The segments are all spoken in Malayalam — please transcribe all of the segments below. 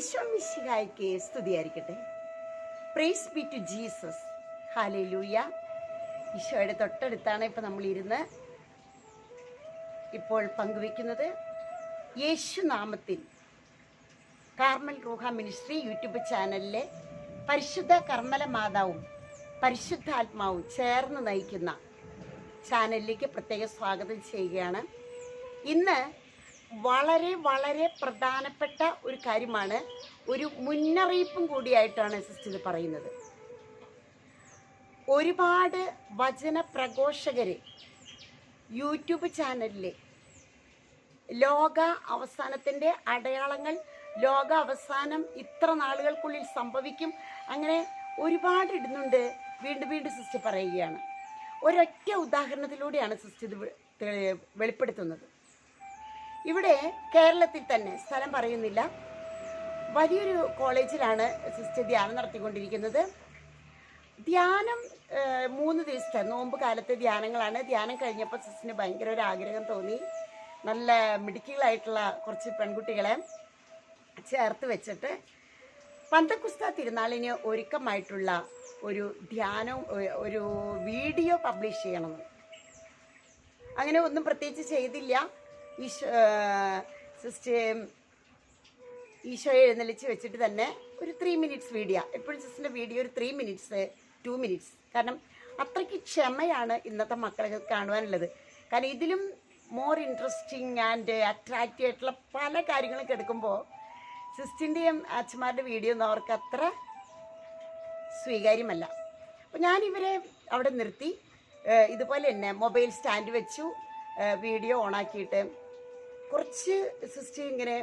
ഈശോ മിശിഹായ്ക്ക് സ്തുതിയായിരിക്കട്ടെ. പ്രേസ് ബി ടു ജീസസ് ഹാലൂയ ഈശോയുടെ തൊട്ടടുത്താണ് ഇപ്പോൾ നമ്മൾ ഇരുന്ന് ഇപ്പോൾ പങ്കുവെക്കുന്നത് യേശു നാമത്തിൽ കാർമൽ റൂഹ മിനിസ്ട്രി യൂട്യൂബ് ചാനലിലെ പരിശുദ്ധ കർമ്മല മാതാവും പരിശുദ്ധാത്മാവും ചേർന്ന് നയിക്കുന്ന ചാനലിലേക്ക് പ്രത്യേക സ്വാഗതം ചെയ്യുകയാണ്. ഇന്ന് വളരെ വളരെ പ്രധാനപ്പെട്ട ഒരു കാര്യമാണ് ഒരു മുന്നറിയിപ്പും കൂടിയായിട്ടാണ് സിസ്റ്റർ പറയുന്നത്. ഒരുപാട് വചന പ്രഘോഷകര് യൂട്യൂബ് ചാനലിലെ ലോക അവസാനത്തിന്റെ അടയാളങ്ങൾ ലോക അവസാനം ഇത്ര നാളുകൾക്കുള്ളിൽ സംഭവിക്കും അങ്ങനെ ഒരുപാട് ഇടുന്നുണ്ട് വീണ്ടും വീണ്ടും സിസ്റ്റർ പറയുകയാണ്. ഒരൊറ്റ ഉദാഹരണത്തിലൂടെയാണ് സിസ്റ്റർ ഇത് വെളിപ്പെടുത്തുന്നത്. ഇവിടെ കേരളത്തിൽ തന്നെ സ്ഥലം പറയുന്നില്ല. വലിയൊരു കോളേജിലാണ് സിസ്റ്റർ ധ്യാനം നടത്തിക്കൊണ്ടിരിക്കുന്നത്. ധ്യാനം മൂന്ന് ദിവസത്തെ നോമ്പ് കാലത്തെ ധ്യാനങ്ങളാണ്. ധ്യാനം കഴിഞ്ഞപ്പോൾ സിസ്റ്ററിന് ഭയങ്കര ഒരു ആഗ്രഹം തോന്നി. നല്ല മിടുക്കികളായിട്ടുള്ള കുറച്ച് പെൺകുട്ടികളെ ചേർത്ത് വെച്ചിട്ട് പന്തക്കുസ്ത തിരുനാളിന് ഒരുക്കമായിട്ടുള്ള ഒരു ധ്യാനം ഒരു വീഡിയോ പബ്ലിഷ് ചെയ്യണമെന്ന് അങ്ങനെ ഒന്നും പ്രത്യേകിച്ച് ചെയ്തില്ല. ഈശോ സിസ്റ്റർ ഈശോയെ എഴുന്നള്ളിച്ച് വെച്ചിട്ട് തന്നെ ഒരു ത്രീ മിനിറ്റ്സ് വീഡിയോ എപ്പോഴും സിസ്റ്ററിന്റെ വീഡിയോ ഒരു ത്രീ മിനിറ്റ്സ് ടു മിനിറ്റ്സ് കാരണം അത്രയ്ക്ക് ക്ഷമയാണ് ഇന്നത്തെ മക്കളെ കാണുവാനുള്ളത്. കാരണം ഇതിലും മോർ ഇൻട്രസ്റ്റിംഗ് ആൻഡ് അട്രാക്റ്റീവ് ആയിട്ടുള്ള പല കാര്യങ്ങളും കിടക്കുമ്പോൾ സിസ്റ്റിന്റെയും അച്ഛന്മാരുടെ വീഡിയോ ഒന്നും അവർക്ക് അത്ര സ്വീകാര്യമല്ല. അപ്പോൾ ഞാനിവരെ അവിടെ നിർത്തി. ഇതുപോലെ തന്നെ മൊബൈൽ സ്റ്റാൻഡ് വെച്ചു. വീഡിയോ ഓണാക്കിയിട്ട് കുറച്ച് സിസ്റ്റർ ഇങ്ങനെ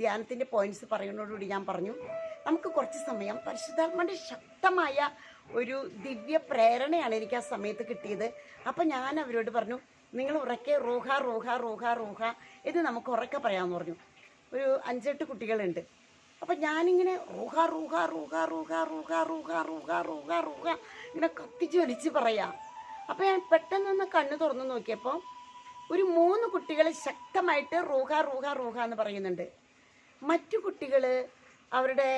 ധ്യാനത്തിന്റെ പോയിന്റ്സ് പറയുന്നതോടുകൂടി ഞാൻ പറഞ്ഞു. നമുക്ക് കുറച്ച് സമയം പരിശുദ്ധാത്മാന്റെ ശക്തമായ ഒരു ദിവ്യ പ്രേരണയാണ് എനിക്ക് ആ സമയത്ത് കിട്ടിയത്. അപ്പം ഞാൻ അവരോട് പറഞ്ഞു നിങ്ങൾ ഉറക്കെ റൂഹ റൂഹ റൂഹ റോഹ ഇത് നമുക്ക് ഉറക്കെ പറയാമെന്ന് പറഞ്ഞു. ഒരു അഞ്ചെട്ട് കുട്ടികളുണ്ട്. അപ്പം ഞാനിങ്ങനെ റൂഹ റൂഹ റൂഹ റൂഹ റൂഹ റൂഹ റൂഹ റൂഹ റൂഹ ഇങ്ങനെ കത്തിച്ച് വലിച്ച് പറയാം. അപ്പം ഞാൻ പെട്ടെന്നൊന്ന് കണ്ണ് തുറന്ന് നോക്കിയപ്പോൾ ഒരു മൂന്ന് കുട്ടികൾ ശക്തമായിട്ട് റൂഹ റൂഹ റൂഹ എന്ന് പറയുന്നുണ്ട്. മറ്റു കുട്ടികൾ അവരുടെ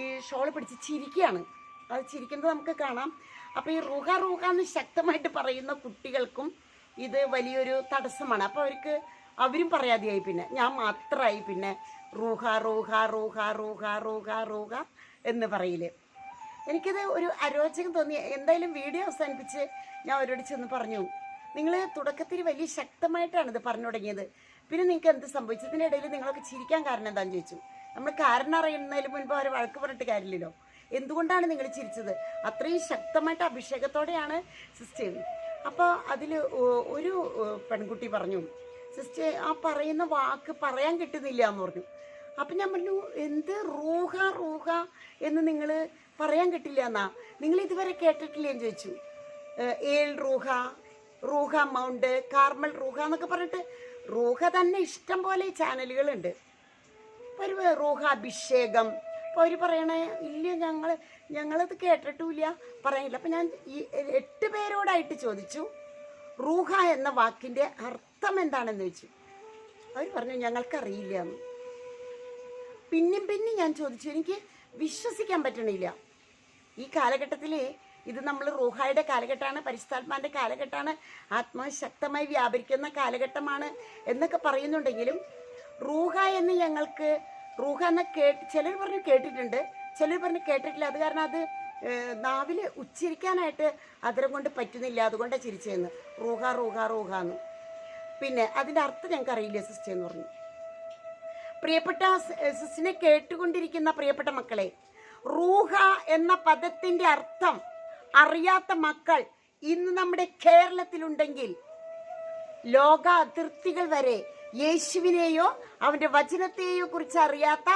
ഈ ഷോൾ പിടിച്ച് ചിരിക്കുകയാണ്. അത് ചിരിക്കുന്നത് നമുക്ക് കാണാം. അപ്പോൾ ഈ റൂഹ റൂഹ എന്ന് ശക്തമായിട്ട് പറയുന്ന കുട്ടികൾക്കും ഇത് വലിയൊരു തടസ്സമാണ്. അപ്പോൾ അവർക്ക് അവരും പറയാതെയായി പിന്നെ. ഞാൻ മാത്രമായി പിന്നെ റൂഹ റൂഹ റൂഹ റൂഹ റൂഹ റൂഹ എന്ന് പറയില്ലേ. എനിക്കത് ഒരു അരോചകം തോന്നി. എന്തായാലും വീഡിയോ അവസാനിപ്പിച്ച് ഞാൻ അവരോട് ചെന്ന് പറഞ്ഞു. നിങ്ങൾ തുടക്കത്തിൽ വലിയ ശക്തമായിട്ടാണ് ഇത് പറഞ്ഞു തുടങ്ങിയത്. പിന്നെ നിങ്ങൾക്ക് എന്ത് സംഭവിച്ചു? ഇതിന്റെ ഇടയിൽ നിങ്ങളൊക്കെ ചിരിക്കാൻ കാരണം എന്താണെന്ന് ചോദിച്ചു. നമ്മൾ കാരണം അറിയുന്നതിന് മുൻപ് അവർ വഴക്ക് പറഞ്ഞിട്ട് കാര്യമില്ലല്ലോ. എന്തുകൊണ്ടാണ് നിങ്ങൾ ചിരിച്ചത്? അത്രയും ശക്തമായിട്ട് അഭിഷേകത്തോടെയാണ് സിസ്റ്റർ. അപ്പോൾ അതിൽ ഒരു പെൺകുട്ടി പറഞ്ഞു സിസ്റ്റേ ആ പറയുന്ന വാക്ക് പറയാൻ കിട്ടുന്നില്ല എന്ന് പറഞ്ഞു. അപ്പം ഞാൻ പറഞ്ഞു എന്ത് റൂഹ റൂഹ എന്ന് നിങ്ങൾ പറയാൻ കിട്ടില്ല എന്നാ? നിങ്ങൾ ഇതുവരെ കേട്ടിട്ടില്ലേ? എന്ന് ചോദിച്ചു. ഏൽ റൂഹ റൂഹ മൗണ്ട് കാർമൽ റൂഹ എന്നൊക്കെ പറഞ്ഞിട്ട് റൂഹ തന്നെ ഇഷ്ടം പോലെ ചാനലുകളുണ്ട്. അപ്പോൾ ഒരു റൂഹ അഭിഷേകം. അപ്പോൾ അവർ പറയണേ ഇല്ല ഞങ്ങൾ ഞങ്ങളത് കേട്ടിട്ടുമില്ല പറയാനില്ല. അപ്പം ഞാൻ ഈ എട്ട് പേരോടായിട്ട് ചോദിച്ചു റൂഹ എന്ന വാക്കിന്റെ അർത്ഥം എന്താണെന്ന് ചോദിച്ചു. അവർ പറഞ്ഞു ഞങ്ങൾക്കറിയില്ല. എന്ന് പിന്നെയും പിന്നെയും ഞാൻ ചോദിച്ചു എനിക്ക് വിശ്വസിക്കാൻ പറ്റണില്ല. ഈ കാലഘട്ടത്തിൽ ഇത് നമ്മൾ റൂഹായുടെ കാലഘട്ടമാണ് പരിസ്ഥാത്മാന്റെ കാലഘട്ടമാണ് ആത്മശക്തമായി വ്യാപരിക്കുന്ന കാലഘട്ടമാണ് എന്നൊക്കെ പറയുന്നുണ്ടെങ്കിലും റൂഹ എന്ന് ഞങ്ങൾക്ക് റൂഹ എന്ന കേട്ട് ചിലർ പറഞ്ഞു കേട്ടിട്ടുണ്ട് ചിലർ പറഞ്ഞു കേട്ടിട്ടില്ല. അത് കാരണം അത് നാവിൽ ഉച്ചരിക്കാനായിട്ട് അതിരം കൊണ്ട് പറ്റുന്നില്ല. അതുകൊണ്ടാണ് ചിരിച്ചതെന്ന്. റൂഹ റൂഹ റൂഹ എന്ന്. പിന്നെ അതിന്റെ അർത്ഥം ഞങ്ങൾക്ക് അറിയില്ല സിസ്റ്റർ എന്ന് പറഞ്ഞു. പ്രിയപ്പെട്ട സിസ്റ്റിനെ കേട്ടുകൊണ്ടിരിക്കുന്ന പ്രിയപ്പെട്ട മക്കളെ റൂഹ എന്ന പദത്തിന്റെ അർത്ഥം അറിയാത്ത മക്കൾ ഇന്ന് നമ്മുടെ കേരളത്തിലുണ്ടെങ്കിൽ ലോക അതിർത്തികൾ വരെ യേശുവിനെയോ അവന്റെ വചനത്തെയോ കുറിച്ച് അറിയാത്ത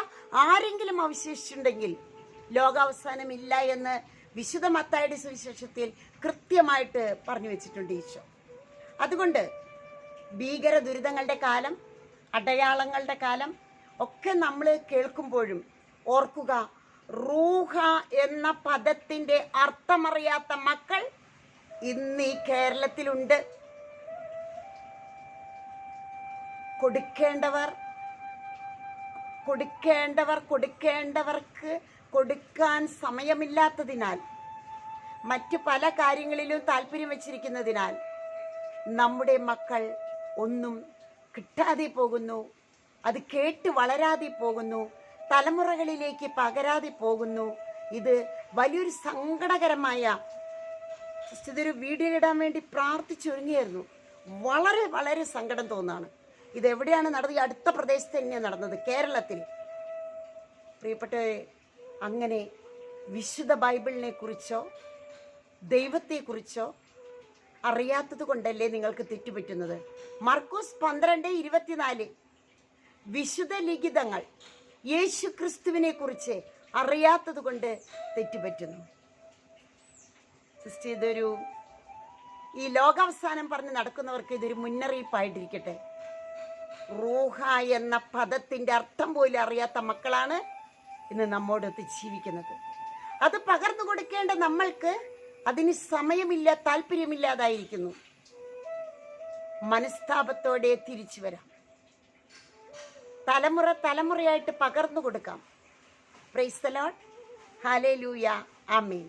ആരെങ്കിലും അവശേഷിച്ചിട്ടുണ്ടെങ്കിൽ ലോകാവസാനമില്ല എന്ന് വിശുദ്ധ മത്തായുടെ സുവിശേഷത്തിൽ കൃത്യമായിട്ട് പറഞ്ഞു വെച്ചിട്ടുണ്ട് ഈശോ. അതുകൊണ്ട് ഭീകര ദുരിതങ്ങളുടെ കാലം അടയാളങ്ങളുടെ കാലം ഒക്കെ നമ്മൾ കേൾക്കുമ്പോഴും ഓർക്കുക റൂഹ എന്ന പദത്തിന്റെ അർത്ഥമറിയാത്ത മക്കൾ ഇന്ന് ഈ കേരളത്തിലുണ്ട്. കൊടുക്കേണ്ടവർ കൊടുക്കേണ്ടവർ കൊടുക്കേണ്ടവർക്ക് കൊടുക്കാൻ സമയമില്ലാത്തതിനാൽ മറ്റ് പല കാര്യങ്ങളിലും താല്പര്യം വച്ചിരിക്കുന്നതിനാൽ നമ്മുടെ മക്കൾ ഒന്നും കിട്ടാതെ പോകുന്നു. അത് കേട്ട് വളരാതെ പോകുന്നു. തലമുറകളിലേക്ക് പകരാതെ പോകുന്നു. ഇത് വലിയൊരു സങ്കടകരമായ ജസ്റ്റ് ഇതൊരു വീഡിയോ ഇടാൻ വേണ്ടി പ്രാർത്ഥിച്ചൊരുങ്ങിയായിരുന്നു. വളരെ വളരെ സങ്കടം തോന്നാണ്. ഇത് എവിടെയാണ് നടന്നത്? ഈ അടുത്ത പ്രദേശത്ത് തന്നെയാണ് നടന്നത് കേരളത്തിൽ. പ്രിയപ്പെട്ട അങ്ങനെ വിശുദ്ധ ബൈബിളിനെ കുറിച്ചോ ദൈവത്തെക്കുറിച്ചോ അറിയാത്തത് കൊണ്ടല്ലേ നിങ്ങൾക്ക് തെറ്റുപറ്റുന്നത്? മർക്കോസ് പന്ത്രണ്ട് ഇരുപത്തിനാല്. വിശുദ്ധ ലിഖിതങ്ങൾ. യേശു ക്രിസ്തുവിനെ കുറിച്ച് അറിയാത്തത് കൊണ്ട് തെറ്റുപറ്റുന്നു. സിസ്റ്റർ ഇതൊരു ഈ ലോകാവസാനം പറഞ്ഞ് നടക്കുന്നവർക്ക് ഇതൊരു മുന്നറിയിപ്പായിട്ടിരിക്കട്ടെ. റൂഹ എന്ന പദത്തിന്റെ അർത്ഥം പോലും അറിയാത്ത മക്കളാണ് ഇന്ന് നമ്മോടൊത്ത് ജീവിക്കുന്നത്. അത് പകർന്നു കൊടുക്കേണ്ട നമ്മൾക്ക് അതിന് സമയമില്ല താല്പര്യമില്ലാതായിരിക്കുന്നു. മനസ്താപത്തോടെ തിരിച്ചു വരാം. തലമുറ തലമുറയായിട്ട് പകർന്നു കൊടുക്കാം. പ്രൈസ്തലോട്ട് ഹാലേ ലൂയ ആമീൻ